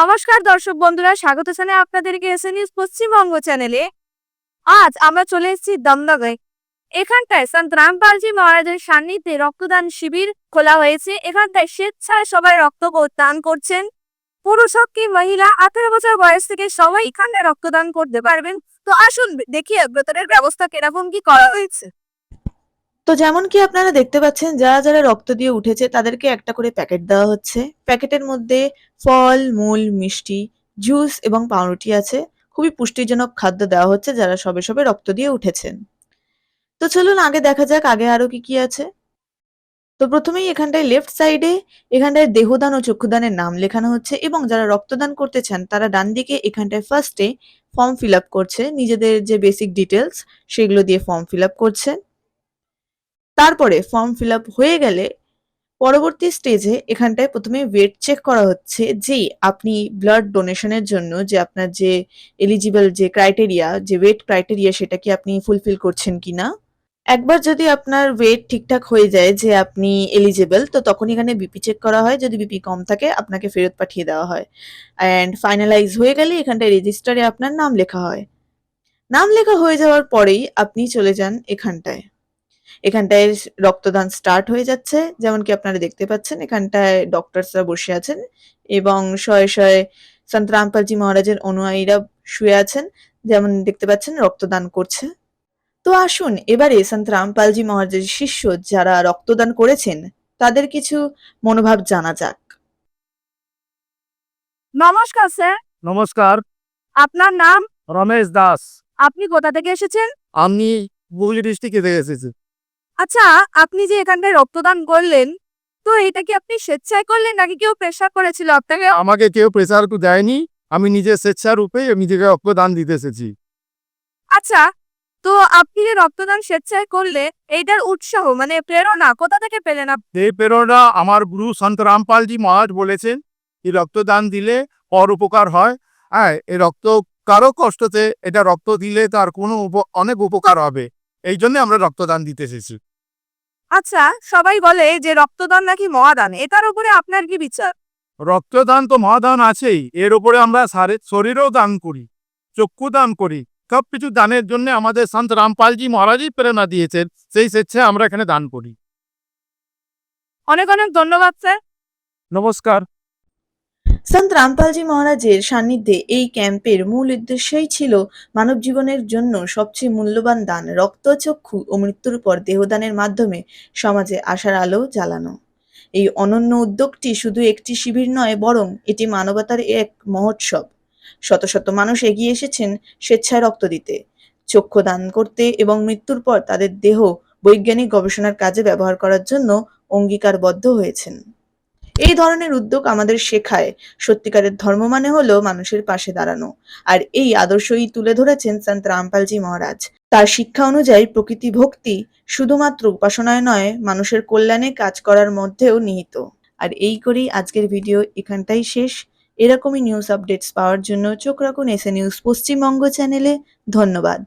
নমস্কার দর্শক বন্ধুরা, স্বাগত জানাই আপনাদেরকে এসে নিউজ পশ্চিমবঙ্গ চ্যানেলে। আজ আমরা চলে এসেছি দমদমায় এখানটায় সন্ত রামপালজি মহারাজের সান্নিধ্যে রক্তদান শিবির খোলা হয়েছে। এখানটায় স্বেচ্ছায় সবাই রক্ত দান করছেন। পুরুষ হোক কি মহিলা, আঠেরো বছর বয়স থেকে সবাই এখানে রক্তদান করতে পারবেন। তো আসুন, দেখি ভেতরের ব্যবস্থা কীরকম, কি করা হয়েছে। তো যেমন কি আপনারা দেখতে পাচ্ছেন, যারা যারা রক্ত দিয়ে উঠেছে, তাদেরকে একটা করে প্যাকেট দেওয়া হচ্ছে। প্যাকেটের মধ্যে ফল, মূল, মিষ্টি, জুস এবং পাউরুটি আছে। খুবই পুষ্টিজনক খাদ্য দেওয়া হচ্ছে যারা সবে সবে রক্ত দিয়ে উঠেছেন। তো চলুন আগে দেখা যাক আগে আরও কি কি আছে। তো প্রথমেই এখানটায় লেফট সাইডে এখানটায় দেহদান ও চক্ষুদানের নাম লেখানো হচ্ছে এবং যারা রক্তদান করতে চান, তারা ডান দিকে এখানটায় ফার্স্টে ফর্ম ফিল আপ করছে। নিজেদের যে বেসিক ডিটেলস সেগুলো দিয়ে ফর্ম ফিল আপ করছে তারপরে ফর্ম ফিল আপ হয়ে গেলে পরবর্তী স্টেজে এখানটায় প্রথমে ওয়েট চেক করা হচ্ছে যে আপনি ব্লাড ডোনেশনের জন্য যে আপনার যে এলিজিবল যে ক্রাইটেরিয়া যে ওয়েট ক্রাইটেরিয়া সেটা কি আপনি ফুলফিল করছেন কিনা। একবার যদি আপনার ওয়েট ঠিকঠাক হয়ে যায় যে আপনি এলিজিবল তো তখন এখানে বিপি চেক করা হয়। যদি বিপি কম থাকে, আপনাকে ফেরত পাঠিয়ে দেওয়া হয়। অ্যান্ড ফাইনালাইজ হয়ে গেলে এখানটায় রেজিস্টারে আপনার নাম লেখা হয়। নাম লেখা হয়ে যাওয়ার পরেই আপনি চলে যান এখানটায়। এখানটায় রক্তদান স্টার্ট হয়ে যাচ্ছে যেমন কি আপনারা দেখতে পাচ্ছেন এখানটায় ডক্টরসরা বসে আছেন এবং শয়ে শয়ে সন্ত রামপালজি মহারাজের অনুয়ায়ীরা শুয়ে আছেন যেমন দেখতে পাচ্ছেন রক্তদান করছে। তো আসুন এবারে সন্ত রামপালজি মহারাজের শিষ্য যারা রক্তদান করেছেন তাদের কিছু মনোভাব জানা যাক। নমস্কার স্যার। নমস্কার। আপনার নাম? রমেশ দাস। আপনি কোথা থেকে এসেছেন? আমি হুগলি ডিস্ট্রিক্টে থেকে এসেছি। আচ্ছা আপনি যে এখানটায় রক্তদান করলেন তো এটা কি আপনি স্বেচ্ছায় করলেন নাকি কেউ প্রেশার করেছিল আপনাকে? আমাকে কেউ প্রেসার দেয়নি আমি নিজের স্বেচ্ছারূপে নিজেকে রক্তদান দিতে এসেছি। আচ্ছা তো আপনি যে রক্তদান স্বেচ্ছায় করলে এইটার উৎসাহ মানে প্রেরণা কোথা থেকে পেলেন আপনি এই প্রেরণা আমার গুরু সন্ত রামপালজি মহারাজ বলেছেন এই রক্তদান দিলে পর উপকার হয়। হ্যাঁ এই রক্ত কারও কষ্টতে এটা রক্ত দিলে তার কোনো অনেক উপকার হবে। এই জন্য আমরা রক্তদান দিতে এসেছি। আচ্ছা সবাই বলে যে রক্তদান নাকি মহাদান? এটার উপরে আপনার কি বিচার? রক্তদান তো মহাদান আছেই। এর উপরে আমরা সারে- শরীরও দান করি চক্ষু দান করি। সব কিছু দানের জন্য আমাদের সন্ত রামপালজি মহারাজই প্রেরণা দিয়েছেন সেই স্বেচ্ছায় আমরা এখানে দান করি। অনেক অনেক ধন্যবাদ স্যার। নমস্কার। সন্ত রামপালজি মহারাজের সান্নিধ্যে এই ক্যাম্পের মূল উদ্দেশ্যই ছিল মানব জীবনের জন্য সবচেয়ে মূল্যবান দান রক্তচক্ষু ও মৃত্যুর পর দেহদানের মাধ্যমে সমাজে আশার আলো জ্বালানো। এই অনন্য উদ্যোগটি শুধু একটি শিবির নয়, বরং এটি মানবতার এক মহোৎসব। শত শত মানুষ এগিয়ে এসেছেন স্বেচ্ছায় রক্ত দিতে। চক্ষু দান করতে এবং মৃত্যুর পর তাদের দেহ বৈজ্ঞানিক গবেষণার কাজে ব্যবহার করার জন্য অঙ্গীকারবদ্ধ হয়েছেন। এই ধরনের উদ্যোগ আমাদের শেখায়। সত্যিকারের ধর্ম মানে হলো মানুষের পাশে দাঁড়ানো। আর এই আদর্শই তুলে ধরেছেন সন্ত রামপালজি মহারাজ। তার শিক্ষা অনুযায়ী প্রকৃতি ভক্তি শুধুমাত্র উপাসনায় নয়, মানুষের কল্যাণে কাজ করার মধ্যেও নিহিত। আর এই করেই আজকের ভিডিও এখানটাই শেষ। এরকমই নিউজ আপডেটস পাওয়ার জন্য চোখ রাখুন এসে নিউজ পশ্চিমবঙ্গ চ্যানেলে। ধন্যবাদ।